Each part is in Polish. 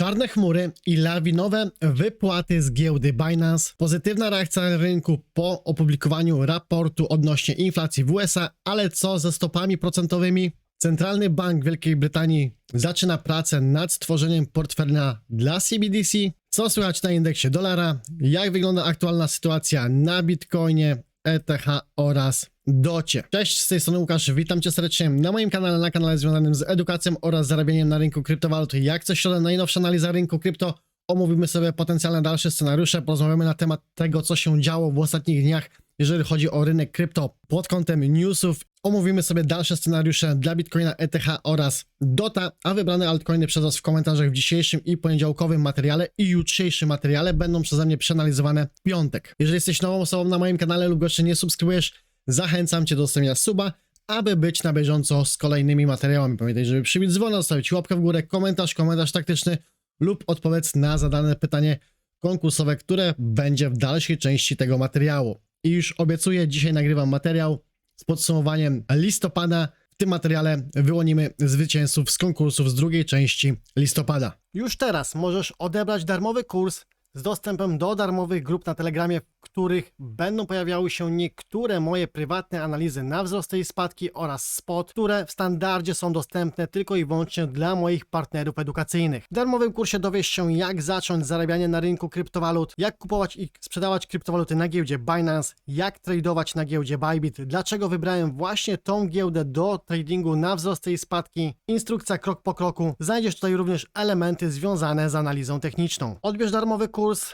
Czarne chmury i lawinowe wypłaty z giełdy Binance, pozytywna reakcja rynku po opublikowaniu raportu odnośnie inflacji w USA, ale co ze stopami procentowymi? Centralny Bank Wielkiej Brytanii zaczyna pracę nad stworzeniem portfela dla CBDC. Co słychać na indeksie dolara? Jak wygląda aktualna sytuacja na Bitcoinie, ETH oraz Docie. Cześć, z tej strony Łukasz, witam Cię serdecznie na moim kanale, na kanale związanym z edukacją oraz zarabianiem na rynku kryptowalut. Jak co środę najnowsza analiza rynku krypto, omówimy sobie potencjalne dalsze scenariusze, porozmawiamy na temat tego, co się działo w ostatnich dniach, jeżeli chodzi o rynek krypto pod kątem newsów. Omówimy sobie dalsze scenariusze dla Bitcoina, ETH oraz DOTA, a wybrane altcoiny przez Was w komentarzach w dzisiejszym i poniedziałkowym materiale i jutrzejszym materiale będą przeze mnie przeanalizowane w piątek. Jeżeli jesteś nową osobą na moim kanale lub jeszcze nie subskrybujesz, zachęcam Cię do zostawienia suba, aby być na bieżąco z kolejnymi materiałami. Pamiętaj, żeby przybić dzwona, zostawić łapkę w górę, komentarz, komentarz taktyczny lub odpowiedz na zadane pytanie konkursowe, które będzie w dalszej części tego materiału. I już obiecuję, dzisiaj nagrywam materiał z podsumowaniem listopada. W tym materiale wyłonimy zwycięzców z konkursów z drugiej części listopada. Już teraz możesz odebrać darmowy kurs z dostępem do darmowych grup na Telegramie, których będą pojawiały się niektóre moje prywatne analizy na wzrosty i spadki oraz spot, które w standardzie są dostępne tylko i wyłącznie dla moich partnerów edukacyjnych. W darmowym kursie dowiesz się, jak zacząć zarabianie na rynku kryptowalut, jak kupować i sprzedawać kryptowaluty na giełdzie Binance, jak tradować na giełdzie Bybit, dlaczego wybrałem właśnie tą giełdę do tradingu na wzrosty i spadki, instrukcja krok po kroku. Znajdziesz tutaj również elementy związane z analizą techniczną. Odbierz darmowy kurs,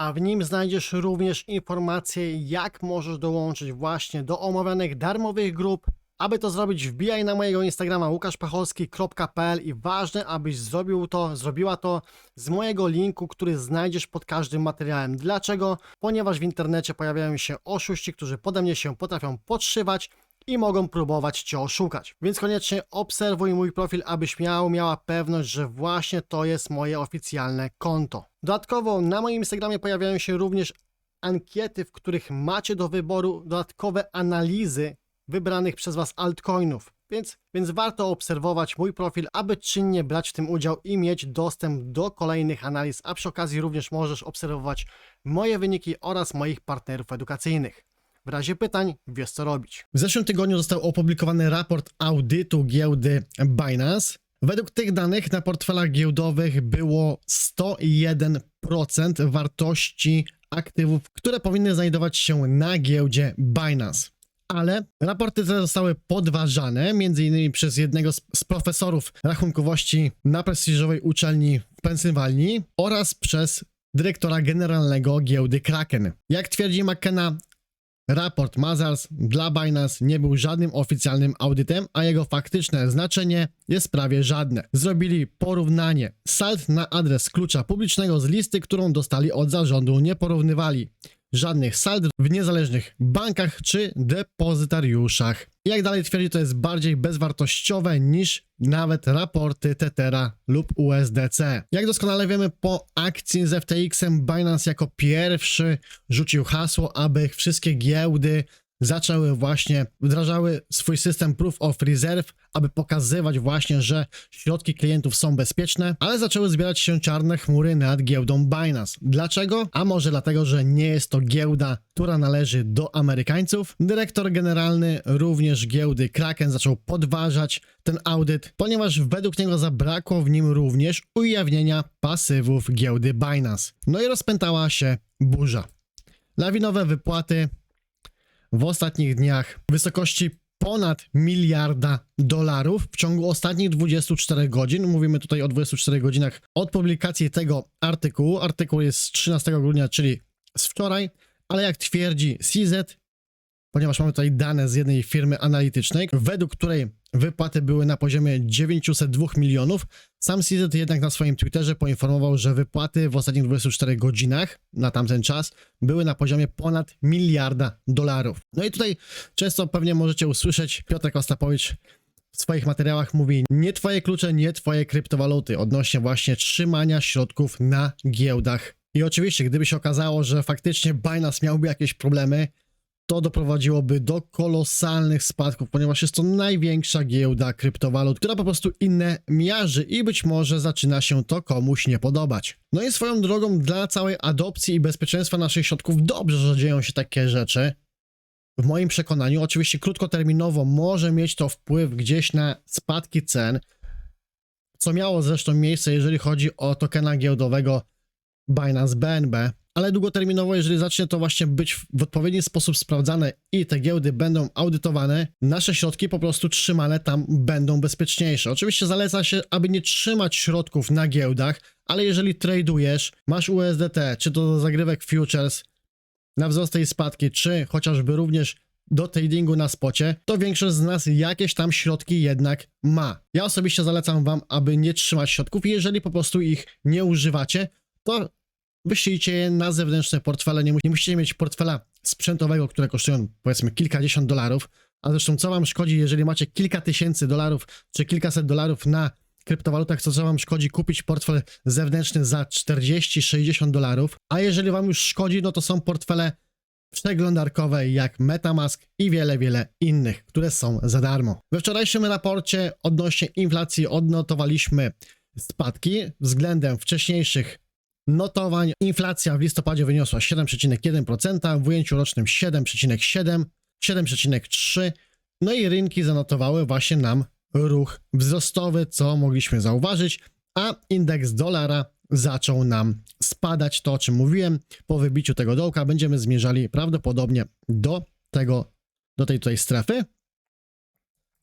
a w nim znajdziesz również informacje, jak możesz dołączyć właśnie do omawianych darmowych grup. Aby to zrobić, wbijaj na mojego Instagrama łukaszpachowski.pl i ważne, abyś zrobił to, zrobiła to z mojego linku, który znajdziesz pod każdym materiałem. Dlaczego? Ponieważ w internecie pojawiają się oszuści, którzy pode mnie się potrafią podszywać i mogą próbować Cię oszukać. Więc koniecznie obserwuj mój profil, abyś miał, miała pewność, że właśnie to jest moje oficjalne konto. Dodatkowo na moim Instagramie pojawiają się również ankiety, w których macie do wyboru dodatkowe analizy wybranych przez Was altcoinów. Więc, więc warto obserwować mój profil, aby czynnie brać w tym udział i mieć dostęp do kolejnych analiz, a przy okazji również możesz obserwować moje wyniki oraz moich partnerów edukacyjnych. W razie pytań wiesz co robić. W zeszłym tygodniu został opublikowany raport audytu giełdy Binance. Według tych danych na portfelach giełdowych było 101% wartości aktywów, które powinny znajdować się na giełdzie Binance. Ale raporty te zostały podważane, m.in. przez jednego z, profesorów rachunkowości na prestiżowej uczelni w Pensylwanii oraz przez dyrektora generalnego giełdy Kraken. Jak twierdzi McKenna, Raport Mazars dla Binance nie był żadnym oficjalnym audytem, a jego faktyczne znaczenie jest prawie żadne. Zrobili porównanie. Salt na adres klucza publicznego z listy, którą dostali od zarządu, nie porównywali żadnych sald w niezależnych bankach czy depozytariuszach. Jak dalej twierdzi, to jest bardziej bezwartościowe niż nawet raporty Tetera lub USDC. Jak doskonale wiemy, po akcji z FTX-em Binance jako pierwszy rzucił hasło, aby wszystkie giełdy zaczęły właśnie, wdrażały swój system Proof of Reserve, aby pokazywać właśnie, że środki klientów są bezpieczne, ale zaczęły zbierać się czarne chmury nad giełdą Binance. Dlaczego? A może dlatego, że nie jest to giełda, która należy do Amerykańców. Dyrektor generalny również giełdy Kraken zaczął podważać ten audyt, ponieważ według niego zabrakło w nim również ujawnienia pasywów giełdy Binance. No i rozpętała się burza. Lawinowe wypłaty w ostatnich dniach w wysokości ponad miliarda dolarów w ciągu ostatnich 24 godzin. Mówimy tutaj o 24 godzinach od publikacji tego artykułu. Artykuł jest z 13 grudnia, czyli z wczoraj, ale jak twierdzi CZ, ponieważ mamy tutaj dane z jednej firmy analitycznej, według której wypłaty były na poziomie 902 milionów. Sam CZ jednak na swoim Twitterze poinformował, że wypłaty w ostatnich 24 godzinach na tamten czas były na poziomie ponad miliarda dolarów. No i tutaj często pewnie możecie usłyszeć Piotr Ostapowicz w swoich materiałach mówi nie twoje klucze, nie twoje kryptowaluty odnośnie właśnie trzymania środków na giełdach. I oczywiście, gdyby się okazało, że faktycznie Binance miałby jakieś problemy, to doprowadziłoby do kolosalnych spadków, ponieważ jest to największa giełda kryptowalut, która po prostu inne miarzy i być może zaczyna się to komuś nie podobać. No i swoją drogą dla całej adopcji i bezpieczeństwa naszych środków dobrze, że dzieją się takie rzeczy. W moim przekonaniu, oczywiście krótkoterminowo może mieć to wpływ gdzieś na spadki cen, co miało zresztą miejsce, jeżeli chodzi o tokena giełdowego Binance BNB, ale długoterminowo, jeżeli zacznie to właśnie być w odpowiedni sposób sprawdzane i te giełdy będą audytowane, nasze środki po prostu trzymane tam będą bezpieczniejsze. Oczywiście zaleca się, aby nie trzymać środków na giełdach, ale jeżeli tradujesz, masz USDT, czy to do zagrywek futures, na wzrosty i spadki, czy chociażby również do tradingu na spocie, to większość z nas jakieś tam środki jednak ma. Ja osobiście zalecam wam, aby nie trzymać środków i jeżeli po prostu ich nie używacie, to wyślijcie je na zewnętrzne portfele. Nie, nie musicie mieć portfela sprzętowego, które kosztują powiedzmy kilkadziesiąt dolarów. A zresztą co wam szkodzi, jeżeli macie kilka tysięcy dolarów czy kilkaset dolarów na kryptowalutach, to co wam szkodzi kupić portfel zewnętrzny za 40-60 dolarów. A jeżeli wam już szkodzi, no to są portfele przeglądarkowe jak Metamask i wiele, wiele innych, które są za darmo. We wczorajszym raporcie odnośnie inflacji odnotowaliśmy spadki względem wcześniejszych notowań. Inflacja w listopadzie wyniosła 7,1%, w ujęciu rocznym 7,7%, 7,3%. No i rynki zanotowały właśnie nam ruch wzrostowy, co mogliśmy zauważyć, a indeks dolara zaczął nam spadać. To o czym mówiłem, po wybiciu tego dołka będziemy zmierzali prawdopodobnie do tego, do tej tutaj strefy,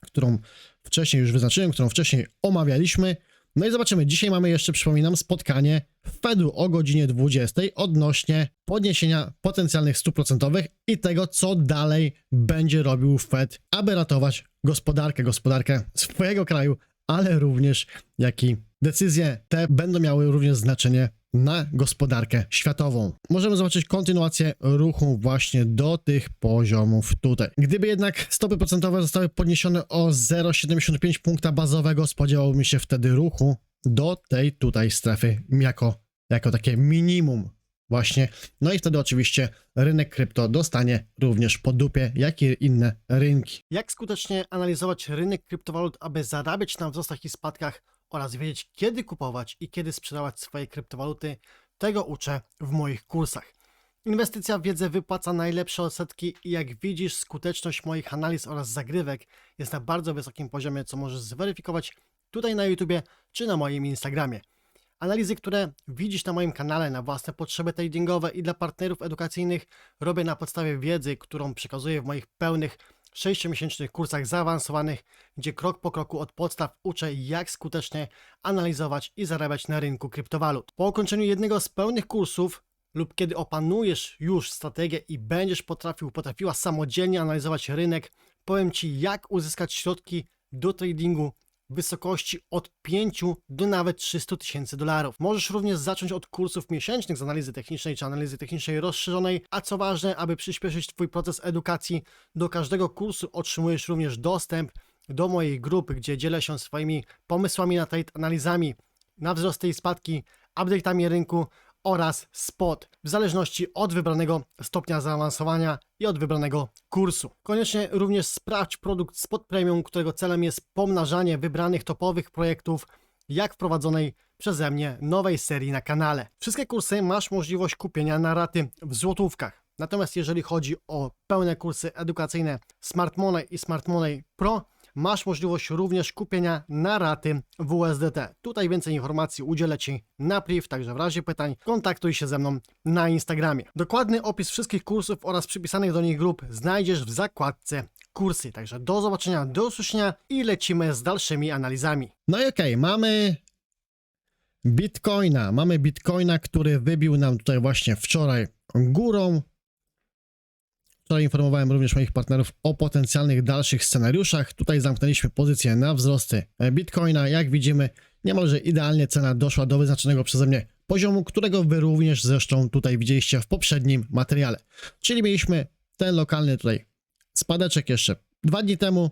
którą wcześniej już wyznaczyłem, którą wcześniej omawialiśmy. No i zobaczymy. Dzisiaj mamy jeszcze, przypominam, spotkanie w Fedu o godzinie 20 odnośnie podniesienia potencjalnych stóp procentowych i tego, co dalej będzie robił Fed, aby ratować gospodarkę, gospodarkę swojego kraju, ale również jak i decyzje te będą miały również znaczenie na gospodarkę światową. Możemy zobaczyć kontynuację ruchu właśnie do tych poziomów tutaj. Gdyby jednak stopy procentowe zostały podniesione o 0,75 punkta bazowego, spodziewałbym się wtedy ruchu do tej tutaj strefy jako, jako takie minimum właśnie. No i wtedy oczywiście rynek krypto dostanie również po dupie, jak i inne rynki. Jak skutecznie analizować rynek kryptowalut, aby zarabiać na wzrostach i spadkach oraz wiedzieć, kiedy kupować i kiedy sprzedawać swoje kryptowaluty, tego uczę w moich kursach. Inwestycja w wiedzę wypłaca najlepsze odsetki i jak widzisz, skuteczność moich analiz oraz zagrywek jest na bardzo wysokim poziomie, co możesz zweryfikować tutaj na YouTubie czy na moim Instagramie. Analizy, które widzisz na moim kanale na własne potrzeby tradingowe i dla partnerów edukacyjnych robię na podstawie wiedzy, którą przekazuję w moich pełnych 6-miesięcznych kursach zaawansowanych, gdzie krok po kroku od podstaw uczę jak skutecznie analizować i zarabiać na rynku kryptowalut. Po ukończeniu jednego z pełnych kursów lub kiedy opanujesz już strategię i będziesz potrafił, potrafiła samodzielnie analizować rynek, powiem Ci jak uzyskać środki do tradingu w wysokości od 5 do nawet 300 tysięcy dolarów. Możesz również zacząć od kursów miesięcznych z analizy technicznej czy analizy technicznej rozszerzonej, a co ważne, aby przyspieszyć Twój proces edukacji, do każdego kursu otrzymujesz również dostęp do mojej grupy, gdzie dzielę się swoimi pomysłami na trade, analizami na wzrosty i spadki, update'ami rynku oraz spot, w zależności od wybranego stopnia zaawansowania i od wybranego kursu. Koniecznie również sprawdź produkt Spot Premium, którego celem jest pomnażanie wybranych topowych projektów, jak wprowadzonej przeze mnie nowej serii na kanale. Wszystkie kursy masz możliwość kupienia na raty w złotówkach. Natomiast jeżeli chodzi o pełne kursy edukacyjne Smart Money i Smart Money Pro, masz możliwość również kupienia na raty w USDT. Tutaj więcej informacji udzielę Ci na priv, także w razie pytań kontaktuj się ze mną na Instagramie. Dokładny opis wszystkich kursów oraz przypisanych do nich grup znajdziesz w zakładce kursy. Także do zobaczenia, do usłyszenia i lecimy z dalszymi analizami. No i okej, mamy Bitcoina. Mamy Bitcoina, który wybił nam tutaj właśnie wczoraj górą. Wczoraj informowałem również moich partnerów o potencjalnych dalszych scenariuszach. Tutaj zamknęliśmy pozycję na wzrosty Bitcoina. Jak widzimy, niemalże idealnie cena doszła do wyznaczonego przeze mnie poziomu, którego wy również zresztą tutaj widzieliście w poprzednim materiale. Czyli mieliśmy ten lokalny tutaj spadeczek jeszcze dwa dni temu,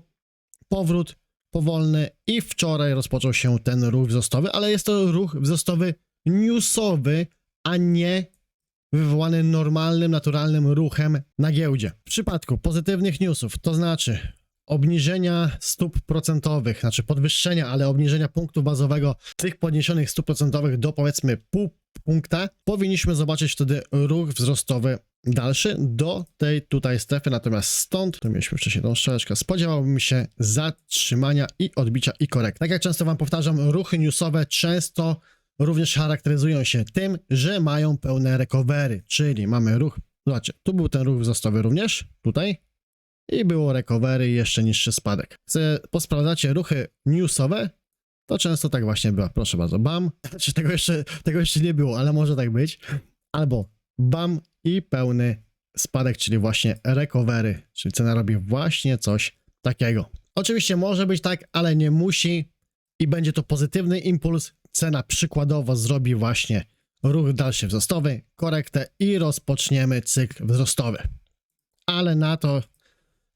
powrót powolny i wczoraj rozpoczął się ten ruch wzrostowy, ale jest to ruch wzrostowy newsowy, a nie wywołany normalnym, naturalnym ruchem na giełdzie. W przypadku pozytywnych newsów, to znaczy obniżenia stóp procentowych, znaczy podwyższenia, ale obniżenia punktu bazowego tych podniesionych stóp procentowych do powiedzmy pół punkta, powinniśmy zobaczyć wtedy ruch wzrostowy dalszy do tej tutaj strefy, natomiast stąd, tu mieliśmy wcześniej tą strzałeczkę, spodziewałbym się zatrzymania i odbicia i korekt. Tak jak często wam powtarzam, ruchy newsowe często również charakteryzują się tym, że mają pełne recovery, czyli mamy ruch, zobaczcie, tu był ten ruch wzrostowy również, tutaj, i było recovery i jeszcze niższy spadek. Chcę, posprawdzacie ruchy newsowe, to często tak właśnie bywa. Proszę bardzo, bam, czy tego jeszcze, tego jeszcze nie było, ale może tak być. Albo bam i pełny spadek, czyli właśnie recovery, czyli cena robi właśnie coś takiego. Oczywiście może być tak, ale nie musi i będzie to pozytywny impuls. Cena przykładowo zrobi właśnie ruch dalszy wzrostowy, korektę i rozpoczniemy cykl wzrostowy. Ale na to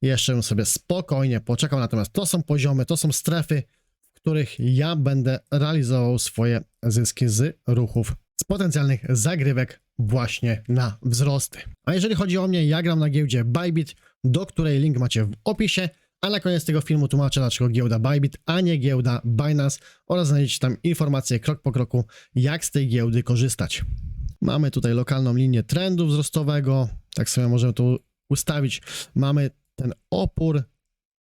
jeszcze sobie spokojnie poczekał, natomiast to są poziomy, to są strefy, w których ja będę realizował swoje zyski z ruchów, z potencjalnych zagrywek właśnie na wzrosty. A jeżeli chodzi o mnie, ja gram na giełdzie Bybit, do której link macie w opisie, a na koniec tego filmu tłumaczę dlaczego giełda Bybit, a nie giełda Binance oraz znajdziecie tam informacje krok po kroku, jak z tej giełdy korzystać. Mamy tutaj lokalną linię trendu wzrostowego, tak sobie możemy tu ustawić. Mamy ten opór,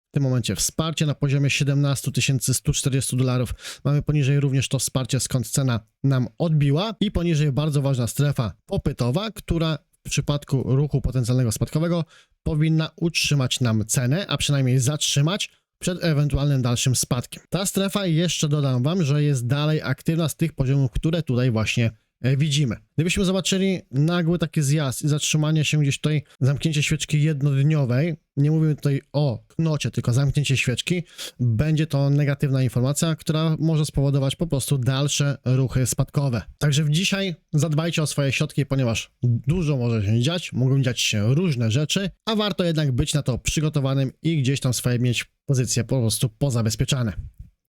w tym momencie wsparcie na poziomie 17 140 dolarów. Mamy poniżej również to wsparcie, skąd cena nam odbiła i poniżej bardzo ważna strefa popytowa, która w przypadku ruchu potencjalnego spadkowego powinna utrzymać nam cenę, a przynajmniej zatrzymać przed ewentualnym dalszym spadkiem. Ta strefa jeszcze dodam wam, że jest dalej aktywna z tych poziomów, które tutaj właśnie widzimy. Gdybyśmy zobaczyli nagły taki zjazd i zatrzymanie się gdzieś tutaj, zamknięcie świeczki jednodniowej, nie mówimy tutaj o knocie, tylko zamknięcie świeczki, będzie to negatywna informacja, która może spowodować po prostu dalsze ruchy spadkowe. Także dzisiaj zadbajcie o swoje środki, ponieważ dużo może się dziać, mogą dziać się różne rzeczy, a warto jednak być na to przygotowanym i gdzieś tam swoje mieć pozycje po prostu pozabezpieczane.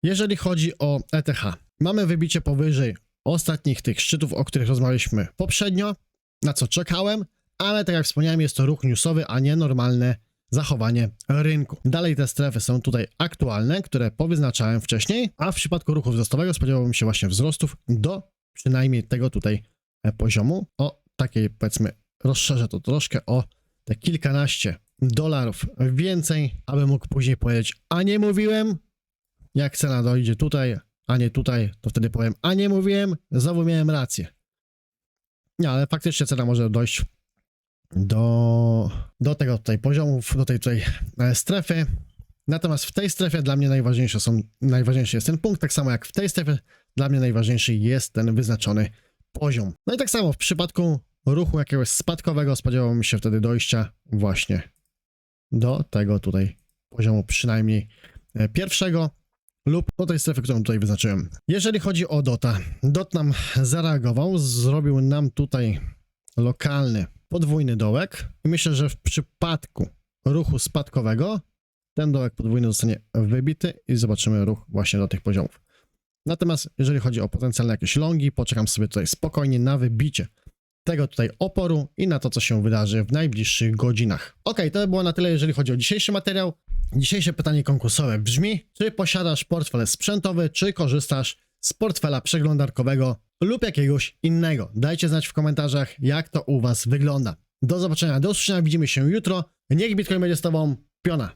Jeżeli chodzi o ETH, mamy wybicie powyżej ostatnich tych szczytów, o których rozmawialiśmy poprzednio, na co czekałem, ale tak jak wspomniałem, jest to ruch newsowy, a nie normalne zachowanie rynku. Dalej te strefy są tutaj aktualne, które powyznaczałem wcześniej, a w przypadku ruchu wzrostowego spodziewałbym się właśnie wzrostów do przynajmniej tego tutaj e, poziomu, o takiej powiedzmy, rozszerzę to troszkę o te kilkanaście dolarów więcej, aby mógł później powiedzieć, a nie mówiłem, jak cena dojdzie tutaj, a nie tutaj, to wtedy powiem, a nie mówiłem, znowu miałem rację. Nie, ale faktycznie cena może dojść do, do tego tutaj poziomów, do tej tutaj e, strefy. Natomiast w tej strefie dla mnie najważniejsze są, najważniejszy jest ten punkt, tak samo jak w tej strefie dla mnie najważniejszy jest ten wyznaczony poziom. No i tak samo w przypadku ruchu jakiegoś spadkowego spodziewałbym się wtedy dojścia właśnie do tego tutaj poziomu przynajmniej e, pierwszego lub do tej strefy, którą tutaj wyznaczyłem. Jeżeli chodzi o DOTA, DOT nam zareagował, zrobił nam tutaj lokalny podwójny dołek i myślę, że w przypadku ruchu spadkowego ten dołek podwójny zostanie wybity i zobaczymy ruch właśnie do tych poziomów. Natomiast jeżeli chodzi o potencjalne jakieś longi, poczekam sobie tutaj spokojnie na wybicie tego tutaj oporu i na to, co się wydarzy w najbliższych godzinach. Ok, to by było na tyle, jeżeli chodzi o dzisiejszy materiał. Dzisiejsze pytanie konkursowe brzmi, czy posiadasz portfel sprzętowy, czy korzystasz z portfela przeglądarkowego lub jakiegoś innego. Dajcie znać w komentarzach, jak to u Was wygląda. Do zobaczenia, do usłyszenia, widzimy się jutro. Niech Bitcoin będzie z Tobą. Piona.